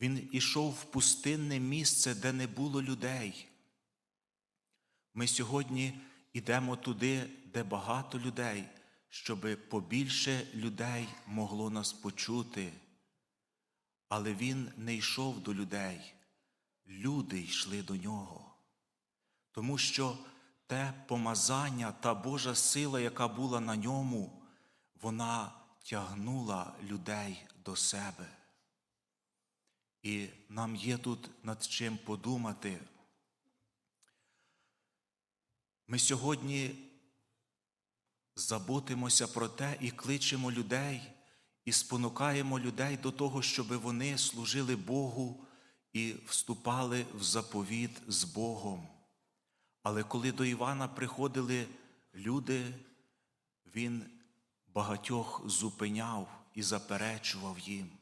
Він ішов в пустинне місце, де не було людей. Ми сьогодні йдемо туди, де багато людей, щоб побільше людей могло нас почути. Але він не йшов до людей, люди йшли до нього. Тому що те помазання, та Божа сила, яка була на ньому, вона тягнула людей до себе. І нам є тут над чим подумати. Ми сьогодні заботимося про те і кличемо людей, і спонукаємо людей до того, щоб вони служили Богу і вступали в заповіт з Богом. Але коли до Івана приходили люди, він багатьох зупиняв і заперечував їм.